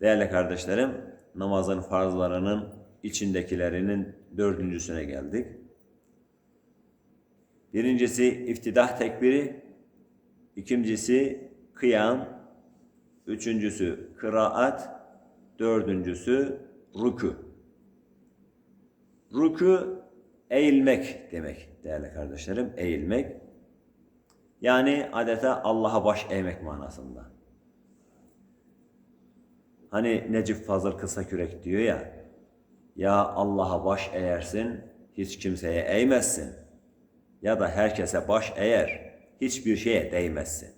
Değerli kardeşlerim, namazın farzlarının içindekilerinin dördüncüsüne geldik. Birincisi iftidah tekbiri, ikincisi kıyam, üçüncüsü kıraat, dördüncüsü rükû. Rükû eğilmek demek değerli kardeşlerim, eğilmek. Yani adeta Allah'a baş eğmek manasında. Hani Necip Fazıl Kısakürek diyor ya, ya Allah'a baş eğersin, hiç kimseye eğmezsin. Ya da herkese baş eğer, hiçbir şeye değmezsin.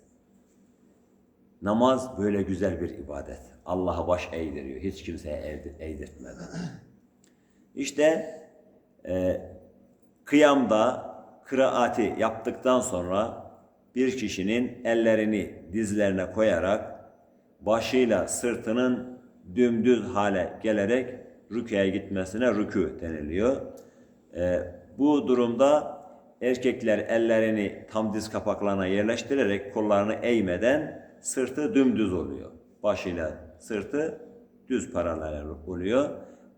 Namaz böyle güzel bir ibadet. Allah'a baş eğdiriyor, hiç kimseye eğdi- eğdirtmeden. İşte e, kıyamda kıraati yaptıktan sonra bir kişinin ellerini dizlerine koyarak başıyla sırtının dümdüz hale gelerek rüküye gitmesine rükû deniliyor. Ee, bu durumda erkekler ellerini tam diz kapaklarına yerleştirerek kollarını eğmeden sırtı dümdüz oluyor. Başıyla sırtı düz paralel oluyor.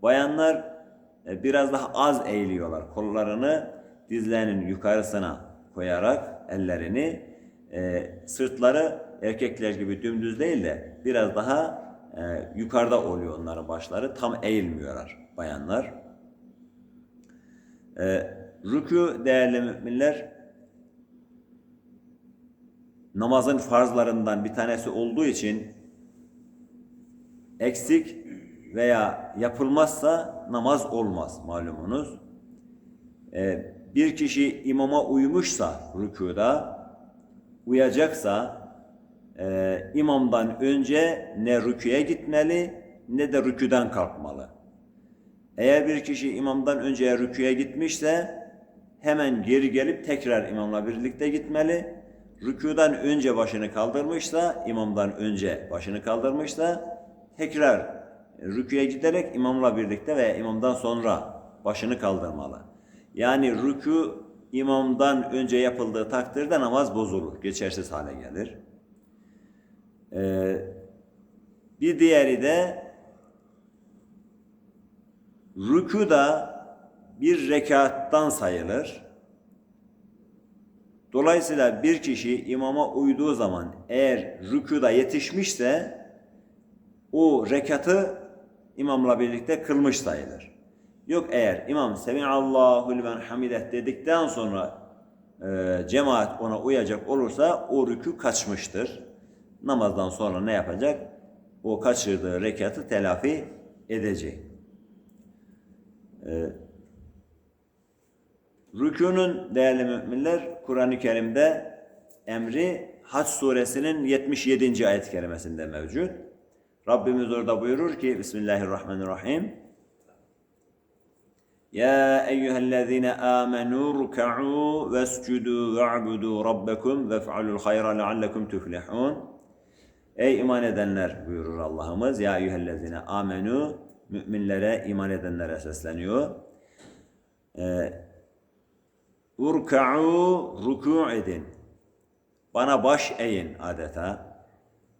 Bayanlar e, biraz daha az eğiliyorlar. Kollarını dizlerinin yukarısına koyarak ellerini e, sırtları erkekler gibi dümdüz değil de biraz daha e, yukarıda oluyor onların başları. Tam eğilmiyorlar bayanlar. E, rükû değerli müminler namazın farzlarından bir tanesi olduğu için eksik veya yapılmazsa namaz olmaz malumunuz. Ee, bir kişi imama uymuşsa rükuda, uyacaksa e, imamdan önce ne rüküye gitmeli ne de rüküden kalkmalı. Eğer bir kişi imamdan önce rüküye gitmişse hemen geri gelip tekrar imamla birlikte gitmeli. Rükudan önce başını kaldırmışsa, imamdan önce başını kaldırmışsa tekrar rüküye giderek imamla birlikte veya imamdan sonra başını kaldırmalı. Yani rükû imamdan önce yapıldığı takdirde namaz bozulur, geçersiz hale gelir. Ee, bir diğeri de rükû da bir rekattan sayılır. Dolayısıyla bir kişi imama uyduğu zaman eğer rükuda yetişmişse o rekatı imamla birlikte kılmış sayılır. Yok eğer imam Semiallahu limen hamidet dedikten sonra e, cemaat ona uyacak olursa o rükü kaçmıştır. Namazdan sonra ne yapacak? O kaçırdığı rekatı telafi edecek. E, Rükûnun değerli müminler Kur'an-ı Kerim'de emri Hac suresinin 77. ayet-i kerimesinde mevcut. Rabbimiz orada buyurur ki Bismillahirrahmanirrahim. Ya eyyühellezine amenu ruk'u vescudu ve'budu rabbekum vef'alul hayra leallekum tuflihun. Ey iman edenler buyurur Allah'ımız. Ya eyyühellezine amenu müminlere, iman edenlere sesleniyor. Ee, Urka'u ruku edin. Bana baş eğin adeta.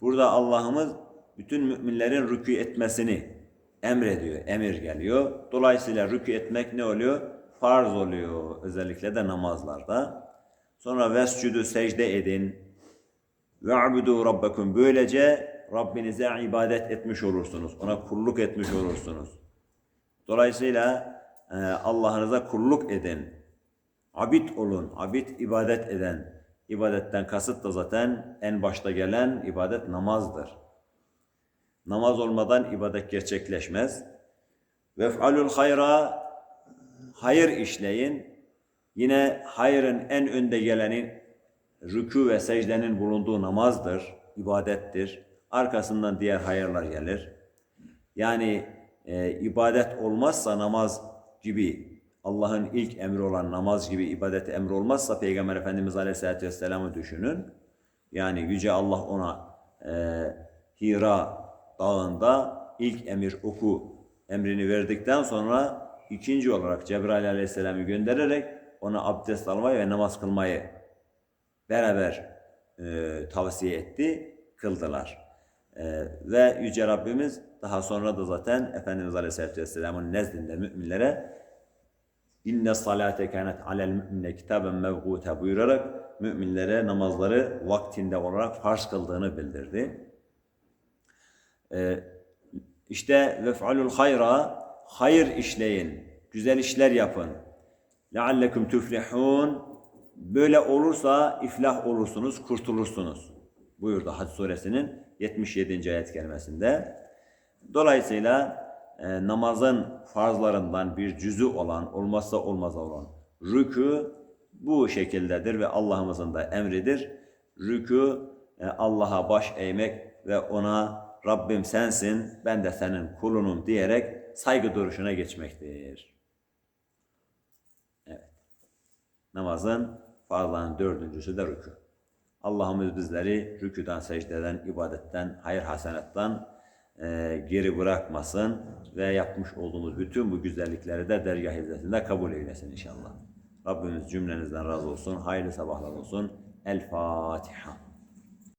Burada Allah'ımız bütün müminlerin rükû etmesini emrediyor, emir geliyor. Dolayısıyla rükû etmek ne oluyor? Farz oluyor özellikle de namazlarda. Sonra vescudu secde edin. Ve'budu rabbekum. Böylece Rabbinize ibadet etmiş olursunuz. Ona kulluk etmiş olursunuz. Dolayısıyla e, Allah'ınıza kulluk edin. Abid olun. Abid ibadet eden. İbadetten kasıt da zaten en başta gelen ibadet namazdır. Namaz olmadan ibadet gerçekleşmez. Vef'alul hayra hayır işleyin. Yine hayrın en önde geleni rükû ve secdenin bulunduğu namazdır, ibadettir. Arkasından diğer hayırlar gelir. Yani e, ibadet olmazsa namaz gibi Allah'ın ilk emri olan namaz gibi ibadet emri olmazsa Peygamber Efendimiz Aleyhisselatü Vesselam'ı düşünün. Yani Yüce Allah ona e, Hira dağında ilk emir oku emrini verdikten sonra ikinci olarak Cebrail Aleyhisselam'ı göndererek ona abdest almayı ve namaz kılmayı beraber e, tavsiye etti, kıldılar. Ee, ve Yüce Rabbimiz daha sonra da zaten Efendimiz Aleyhisselatü Vesselam'ın nezdinde müminlere inne salate kânet alel mü'mine kitaben mevgûte buyurarak müminlere namazları vaktinde olarak farz kıldığını bildirdi. Ee, işte vef'alul hayra hayır işleyin, güzel işler yapın. Leallekum tuflihun böyle olursa iflah olursunuz, kurtulursunuz. Buyurdu Hac suresinin 77. ayet kelimesinde. Dolayısıyla e, namazın farzlarından bir cüzü olan, olmazsa olmaz olan rükû bu şekildedir ve Allah'ımızın da emridir. Rükû e, Allah'a baş eğmek ve ona Rabbim sensin, ben de senin kulunum diyerek saygı duruşuna geçmektir. Evet. Namazın farzlarının dördüncüsü de rükû. Allah'ımız bizleri rüküden, secdeden, ibadetten, hayır hasenattan e, geri bırakmasın ve yapmış olduğumuz bütün bu güzellikleri de dergah izzetinde kabul eylesin inşallah. Rabbimiz cümlenizden razı olsun. Hayırlı sabahlar olsun. El Fatiha.